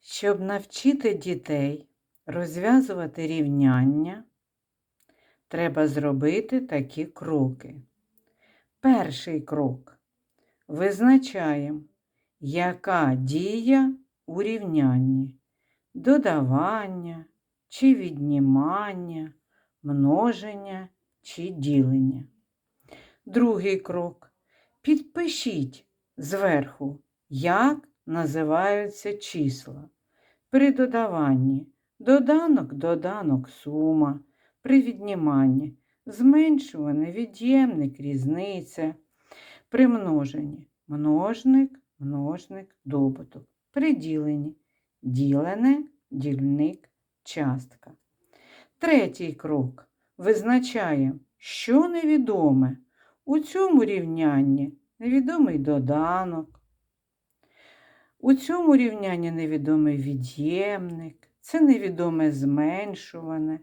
Щоб навчити дітей розв'язувати рівняння, треба зробити такі кроки. Перший крок. Визначаємо, яка дія у рівнянні додавання чи віднімання, множення чи ділення. Другий крок. Підпишіть зверху, як називаються числа. При додаванні доданок, доданок, сума, при відніманні зменшуване, від'ємник, різниця, при множенні множник, множник, добуток, при діленні ділене, дільник, частка. Третій крок. Визначаємо, що невідоме. У цьому рівнянні невідомий доданок. У цьому рівнянні невідомий від'ємник, це невідоме зменшуване.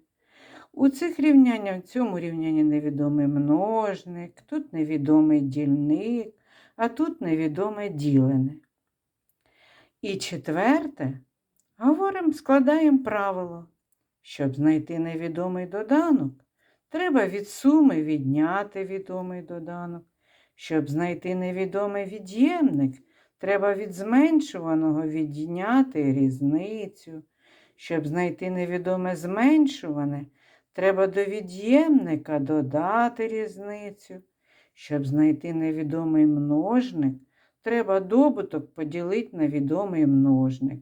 У цих рівняннях, в цьому рівнянні невідомий множник, тут невідомий дільник, а тут невідоме ділене. І четверте, говоримо, складаємо правило. Щоб знайти невідомий доданок, треба від суми відняти відомий доданок. Щоб знайти невідомий від'ємник, треба від зменшуваного відняти різницю. Щоб знайти невідоме зменшуване, треба до від'ємника додати різницю. Щоб знайти невідомий множник, треба добуток поділити на відомий множник.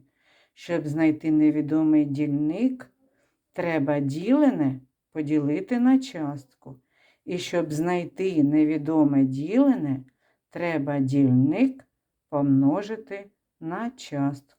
Щоб знайти невідомий дільник, треба ділене поділити на частку. І щоб знайти невідоме ділене, треба дільник помножити на частку.